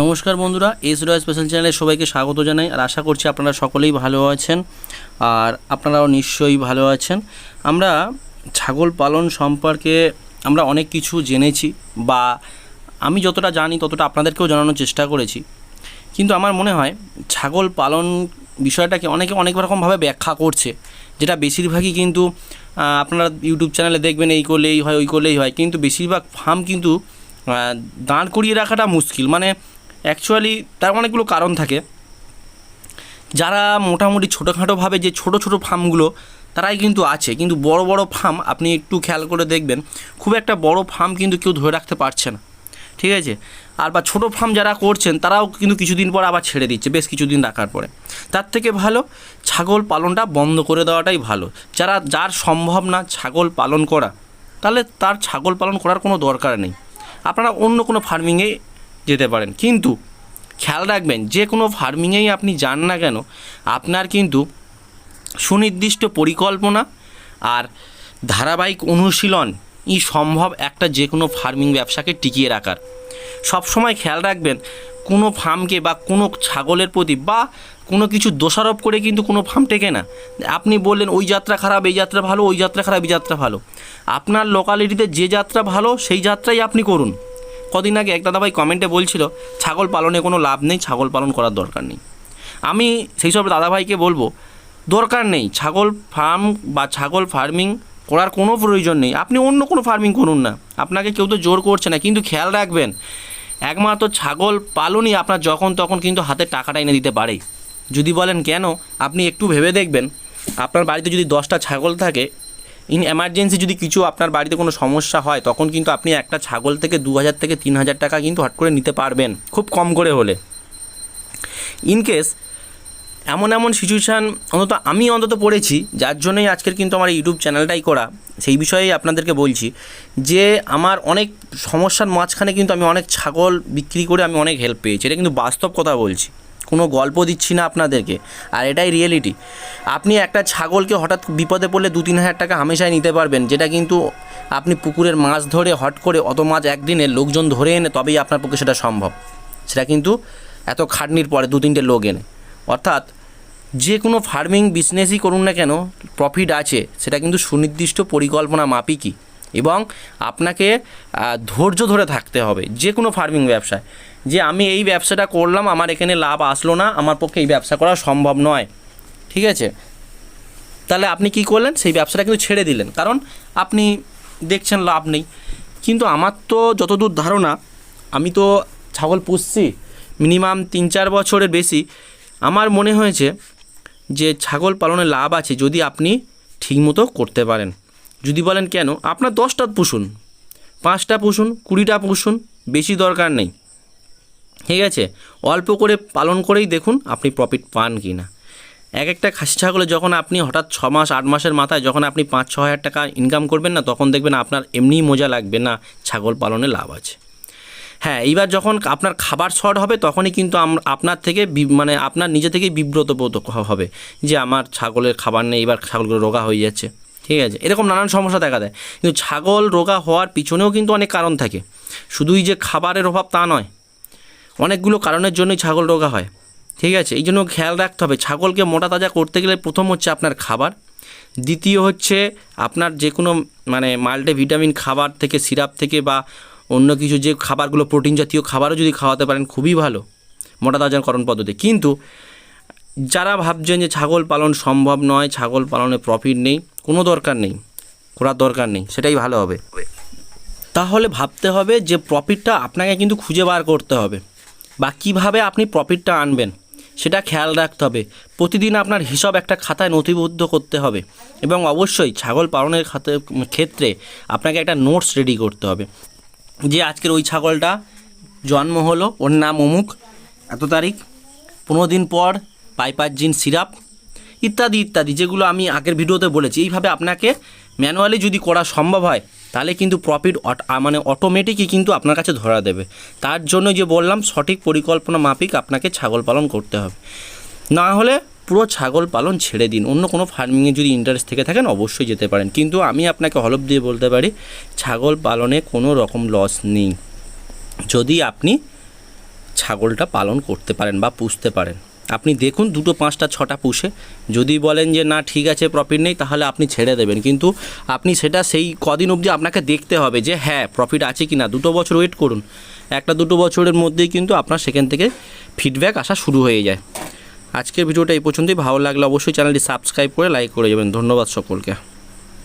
নমস্কার বন্ধুরা, এস রয় স্পেশাল চ্যানেলে সবাইকে স্বাগত জানাই। আর আশা করছি আপনারা সকলেই ভালো আছেন। আর আপনারাও নিশ্চয়ই ভালো আছেন। আমরা ছাগল পালন সম্পর্কে আমরা অনেক কিছু জেনেছি বা আমি যতটা জানি ততটা আপনাদেরকেও জানানোর চেষ্টা করেছি। কিন্তু আমার মনে হয় ছাগল পালন বিষয়টাকে অনেকে অনেক রকমভাবে ব্যাখ্যা করছে, যেটা বেশিরভাগই কিন্তু আপনারা ইউটিউব চ্যানেলে দেখবেন এই করলেই হয়, ওই করলেই হয়। কিন্তু বেশিরভাগ ফার্ম কিন্তু দাঁড় করিয়ে রাখাটা মুশকিল। মানে অ্যাকচুয়ালি তার অনেকগুলো কারণ থাকে। যারা মোটামুটি ছোটোখাটোভাবে যে ছোট ছোট ফার্মগুলো, তারাই কিন্তু আছে। কিন্তু বড় বড় ফার্ম আপনি একটু খেয়াল করে দেখবেন, খুব একটা বড় ফার্ম কিন্তু কেউ ধরে রাখতে পারছে না। ঠিক আছে? আর বা ছোটো ফার্ম যারা করছেন, তারাও কিন্তু কিছুদিন পর আবার ছেড়ে দিচ্ছে, বেশ কিছুদিন রাখার পরে। তার থেকে ভালো, ছাগল পালনটা বন্ধ করে দেওয়াটাই ভালো। যারা, যার সম্ভব না ছাগল পালন করা, তাহলে তার ছাগল পালন করার কোনো দরকার নেই। আপনারা অন্য কোনো ফার্মিংয়ে যেতে পারেন। কিন্তু খেয়াল রাখবেন, যে কোনো ফার্মিংয়েই আপনি যান না কেন, আপনার কিন্তু সুনির্দিষ্ট পরিকল্পনা আর ধারাবাহিক অনুশীলন ই সম্ভব একটা যে কোনো ফার্মিং ব্যবসাকে টিকিয়ে রাখার। সবসময় খেয়াল রাখবেন, কোনো ফার্মকে বা কোনো ছাগলের প্রতি বা কোনো কিছু দোষারোপ করে কিন্তু কোনো ফার্ম টেকে না। আপনি বললেন, ওই যাত্রা খারাপ, এই যাত্রা ভালো, ওই যাত্রা খারাপ, এই যাত্রা ভালো। আপনার লোকালিটিতে যে যাত্রা ভালো, সেই যাত্রাই আপনি করুন। কদিন আগে এক দাদাভাই কমেন্টে বলছিল, ছাগল পালনে কোনো লাভ নেই, ছাগল পালন করার দরকার নেই। আমি সেই সব দাদাভাইকে বলব, দরকার নেই, ছাগল ফার্ম বা ছাগল ফার্মিং করার কোনো প্রয়োজন নেই। আপনি অন্য কোনো ফার্মিং করুন না। আপনাকে কেউ তো জোর করছে না। কিন্তু খেয়াল রাখবেন, একমাত্র ছাগল পালনই আপনার যখন তখন কিন্তু হাতে টাকাটা এনে দিতে পারে। যদি বলেন কেন, আপনি একটু ভেবে দেখবেন। আপনার বাড়িতে যদি দশটা ছাগল থাকে ইন এমার্জেন্সি যদি কিছু আপনার বাড়িতে কোনো সমস্যা হয়, তখন কিন্তু আপনি একটা ছাগল থেকে দু হাজার থেকে তিন হাজার টাকা কিন্তু হট করে নিতে পারবেন, খুব কম করে হলে। ইন কেস এমন এমন সিচুয়েশান অন্তত আমি অন্তত পড়েছি, যার জন্যই আজকের কিন্তু আমার ইউটিউব চ্যানেলটাই করা, সেই বিষয়েই আপনাদেরকে বলছি যে আমার অনেক সমস্যার মাঝখানে কিন্তু আমি অনেক ছাগল বিক্রি করে আমি অনেক হেল্প পেয়েছি। এটা কিন্তু বাস্তব কথা বলছি। কোনো গল্প দিচ্ছি না আপনাদেরকে, আর এটাই রিয়েলিটি আপনি একটা ছাগলকে হঠাৎ বিপদে পড়লে দু তিন হাজার টাকা হামেশাই নিতে পারবেন, যেটা কিন্তু আপনি পুকুরের মাছ ধরে হট করে অত মাছ একদিনে লোকজন ধরে এনে তবেই আপনার পক্ষে সেটা সম্ভব। সেটা কিন্তু এত খাটনির পরে দু তিনটে লোক এনে। অর্থাৎ যে কোনো ফার্মিং বিজনেসই করুন না কেন প্রফিট আছে, সেটা কিন্তু সুনির্দিষ্ট পরিকল্পনা মাপিকই এবং আপনাকে ধৈর্য ধরে থাকতে হবে যে কোনো ফার্মিং ব্যবসায়। যে আমি এই ব্যবসাটা করলাম, আমার এখানে লাভ আসলো না, আমার পক্ষে এই ব্যবসা করা সম্ভব নয়। ঠিক আছে? তাহলে আপনি কি করলেন? সেই ব্যবসাটা কিন্তু ছেড়ে দিলেন। কারণ আপনি দেখছেন লাভ নেই। কিন্তু আমার তো যতদূর ধারণা, আমি তো ছাগল পুষছি মিনিমাম তিন চার বছরের বেশি। আমার মনে হয়েছে যে ছাগল পালনে লাভ আছে যদি আপনি ঠিকমতো করতে পারেন। যদি বলেন কেন? আপনার দশটা পুষুন। পাঁচটা পুষুন, কুড়িটা পুষুন, বেশি দরকার নেই। ঠিক আছে? অল্প করে পালন করেই দেখুন আপনি প্রফিট পান কি না এক একটা খাসি ছাগলে যখন আপনি হঠাৎ ছ মাস, আট মাসের মাথায় যখন আপনি পাঁচ, ছ হাজার টাকা ইনকাম করবেন না, তখন দেখবেন আপনার এমনিই মজা লাগবে না, ছাগল পালনে লাভ আছে। হ্যাঁ এইবার যখন আপনার খাবার শর্ট হবে, তখনই কিন্তু আপনার থেকে মানে আপনার নিজে থেকেই বিব্রত হবে যে আমার ছাগলের খাবার নেই এবার ছাগলগুলো রোগা হয়ে যাচ্ছে। ঠিক আছে? এরকম নানান সমস্যা দেখা দেয়। কিন্তু ছাগল রোগা হওয়ার পিছনেও কিন্তু অনেক কারণ থাকে। শুধুই যে খাবারের অভাব তা নয়। অনেকগুলো কারণের জন্যই ছাগল রোগা হয়। ঠিক আছে? এই জন্য খেয়াল রাখতে হবে। ছাগলকে মোটা তাজা করতে গেলে প্রথম হচ্ছে আপনার খাবার। দ্বিতীয় হচ্ছে আপনার যে কোনো মানে মাল্টি ভিটামিন খাবার থেকে, সিরাপ থেকে বা অন্য কিছু যে খাবারগুলো, প্রোটিন জাতীয় খাবারও যদি খাওয়াতে পারেন, খুবই ভালো। মোটা তাজাকরণ পদ্ধতি। কিন্তু যারা ভাবছেন যে ছাগল পালন সম্ভব নয়, ছাগল পালনে প্রফিট নেই কোনো দরকার নেই, করার দরকার নেই, সেটাই ভালো হবে। তাহলে ভাবতে হবে যে প্রফিটটা আপনাকে কিন্তু খুঁজে বার করতে হবে বা কীভাবে আপনি প্রফিটটা আনবেন, সেটা খেয়াল রাখতে হবে। প্রতিদিন আপনার হিসাব একটা খাতায় নথিবদ্ধ করতে হবে এবং অবশ্যই ছাগল পালনের ক্ষেত্রে আপনাকে একটা নোটস রেডি করতে হবে যে আজকের ওই ছাগলটা জন্ম হলো, ওর নাম অমুক, এত তারিখ, পনেরো দিন পর পাইপার জিন সিরাপ ইত্যাদি ইত্যাদি, যেগুলো আমি আগের ভিডিওতে বলেছি। এইভাবে আপনাকে ম্যানুয়ালি যদি করা সম্ভব হয়, তাহলে কিন্তু প্রফিট মানে অটোমেটিকই কিন্তু আপনার কাছে ধরা দেবে। তার জন্য যে বললাম, সঠিক পরিকল্পনা মাফিক আপনাকে ছাগল পালন করতে হবে। না হলে পুরো ছাগল পালন ছেড়ে দিন। অন্য কোনো ফার্মিংয়ে যদি ইন্টারেস্ট থেকে থাকেন, অবশ্যই যেতে পারেন। কিন্তু আমি আপনাকে হলফ দিয়ে বলতে পারি, ছাগল পালনে কোনো রকম লস নেই। যদি আপনি ছাগলটা পালন করতে পারেন বা পুষতে পারেন। আপনি দেখুন দুটো পাঁচটা, ছটা পুষে। যদি বলেন যে, না, ঠিক আছে প্রফিট নেই, তাহলে আপনি ছেড়ে দেবেন। কিন্তু আপনি সেটা সেই কদিন অবধি আপনাকে দেখতে হবে যে হ্যাঁ প্রফিট আছে কি না দুটো বছর ওয়েট করুন। একটা, দুটো বছরের মধ্যেই কিন্তু আপনার সেখান থেকে ফিডব্যাক আসা শুরু হয়ে যায়। আজকের ভিডিওটা এই পর্যন্তই। ভালো লাগলে অবশ্যই চ্যানেলটি সাবস্ক্রাইব করে লাইক করে যাবেন। ধন্যবাদ সকলকে।